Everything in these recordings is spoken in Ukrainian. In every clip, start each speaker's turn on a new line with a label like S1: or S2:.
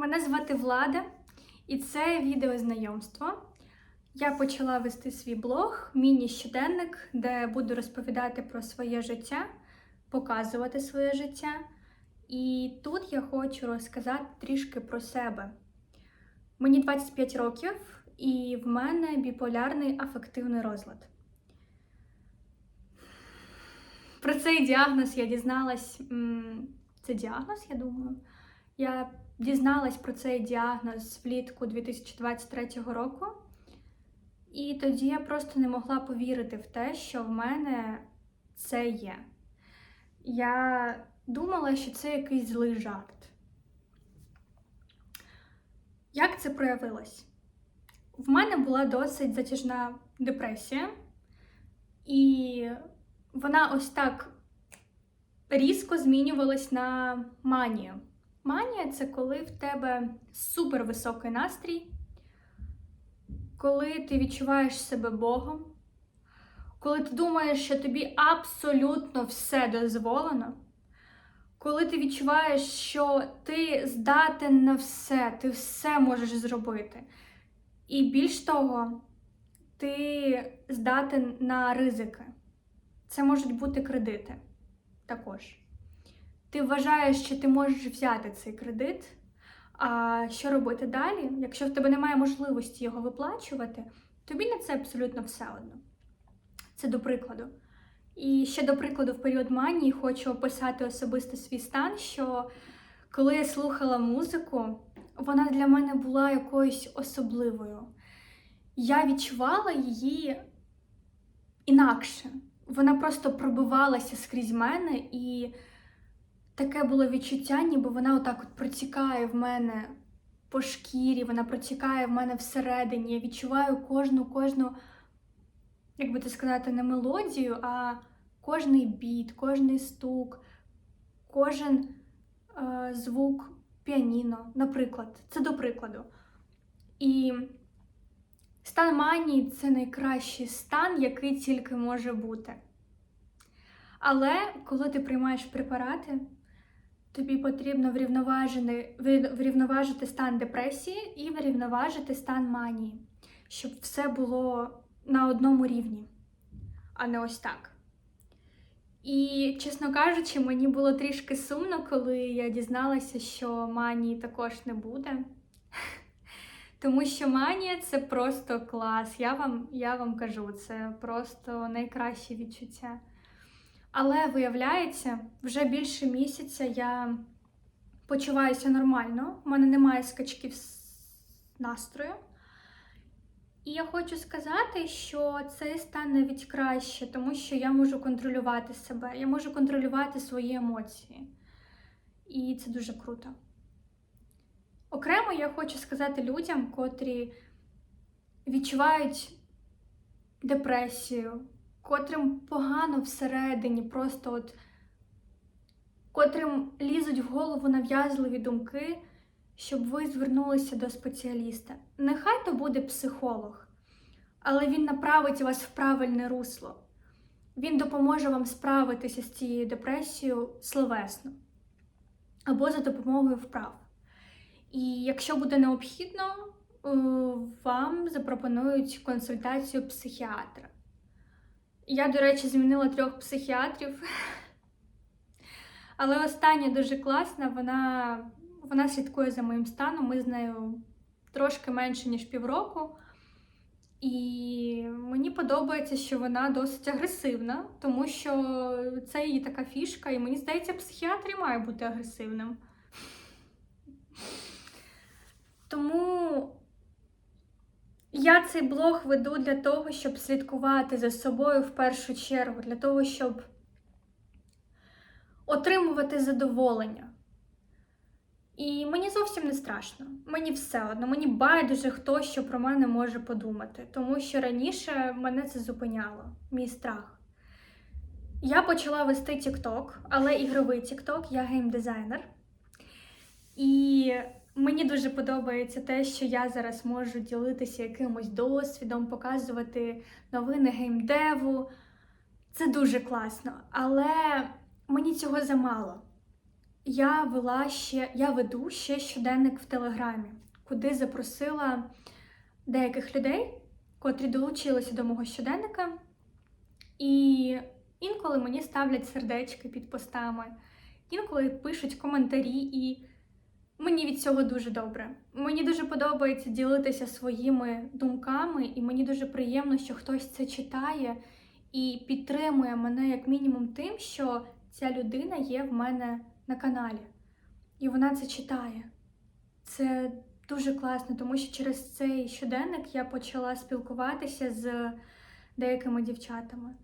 S1: Мене звати Влада, і це відео знайомство. Я почала вести свій блог, міні-щоденник, де буду розповідати про своє життя, показувати своє життя. І тут я хочу розказати трішки про себе. Мені 25 років, і в мене біполярний афективний розлад. Про цей діагноз я дізналась. Це діагноз, я думаю. Я дізналась про цей діагноз влітку 2023 року. І тоді я просто не могла повірити в те, що в мене це є. Я думала, що це якийсь злий жарт. Як це проявилось? В мене була досить затяжна депресія, і вона ось так різко змінювалась на манію. Манія це коли в тебе супервисокий настрій, коли ти відчуваєш себе Богом, коли ти думаєш, що тобі абсолютно все дозволено, коли ти відчуваєш, що ти здатен на все, ти все можеш зробити. І більш того, ти здатен на ризики. Це можуть бути кредити також. Ти вважаєш, що ти можеш взяти цей кредит. А що робити далі? Якщо в тебе немає можливості його виплачувати, тобі на це абсолютно все одно. Це до прикладу. І ще до прикладу, в період манії хочу описати особисто свій стан, що коли я слухала музику, вона для мене була якоюсь особливою. Я відчувала її інакше. Вона просто пробивалася скрізь мене, і таке було відчуття, ніби вона отак от протікає в мене по шкірі, вона протікає в мене всередині. Я відчуваю кожну, кожну, як би це сказати, не мелодію, а кожний біт, кожний стук, кожен е, звук піаніно, наприклад. Це до прикладу. І стан манії це найкращий стан, який тільки може бути. Але коли ти приймаєш препарати, тобі потрібно врівноважити, стан депресії і врівноважити стан манії, щоб все було на одному рівні, а не ось так. І, чесно кажучи, мені було трішки сумно, коли я дізналася, що манії також не буде. Тому що манія це просто клас. Я вам, я вам кажу, це просто найкраще відчуття. Але виявляється, вже більше місяця я почуваюся нормально, в мене немає скачків настрою. І я хочу сказати, що цей стан навіть краще, тому що я можу контролювати себе, я можу контролювати свої емоції. І це дуже круто. Окремо я хочу сказати людям, котрі відчувають депресію, котрим погано всередині, просто от котрим лізуть в голову нав'язливі думки, щоб ви звернулися до спеціаліста. Нехай то буде психолог, але він направить вас в правильне русло. Він допоможе вам справитися з цією депресією словесно або за допомогою вправ. І якщо буде необхідно, вам запропонують консультацію психіатра. Я, до речі, змінила трьох психіатрів. Але остання дуже класна, вона вона слідкує за моїм станом. Ми з нею трошки менше, ніж півроку. І мені подобається, що вона досить агресивна, тому що це її така фішка, і мені здається, психіатр має бути агресивним. Тому я цей блог веду для того, щоб слідкувати за собою в першу чергу, для того, щоб отримувати задоволення. І мені зовсім не страшно. Мені все одно, мені байдуже хто що про мене може подумати, тому що раніше мене це зупиняло, мій страх. Я почала вести TikTok, але ігровий TikTok, я геймдизайнер. І Мені дуже подобається те, що я зараз можу ділитися якимось досвідом, показувати новини геймдеву. Це дуже класно, але мені цього замало. я вела ще, я веду ще щоденник в Телеграмі, куди запросила деяких людей, котрі долучилися до мого щоденника. І інколи мені ставлять сердечки під постами, інколи пишуть коментарі, і мені від цього дуже добре. Мені дуже подобається ділитися своїми думками, і мені дуже приємно, що хтось це читає і підтримує мене як мінімум тим, що ця людина є в мене на каналі. І вона це читає. Це дуже класно, тому що через цей щоденник я почала спілкуватися з деякими дівчатами.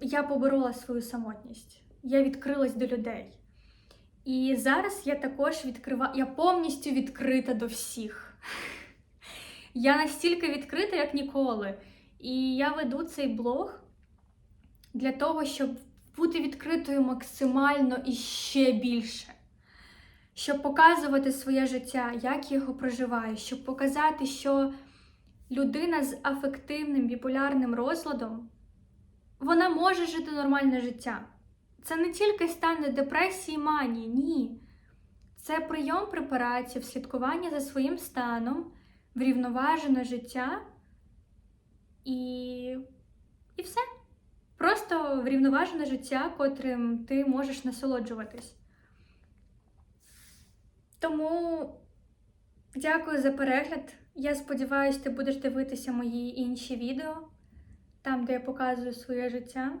S1: Я поборола свою самотність. Я відкрилась до людей. І зараз я також відкрива... я повністю відкрита до всіх. Я настільки відкрита, як ніколи. І я веду цей блог для того, щоб бути відкритою максимально і ще більше. Щоб показувати своє життя, як я його проживаю, щоб показати, що людина з афективним біполярним розладом вона може жити нормальне життя. Це не тільки стан депресії, манії, ні. Це прийом препаратів, слідкування за своїм станом, врівноважене життя і, і все. Просто врівноважене життя, котрим ти можеш насолоджуватись. Тому дякую за перегляд. Я сподіваюся, ти будеш дивитися мої інші відео, там, де я показую своє життя.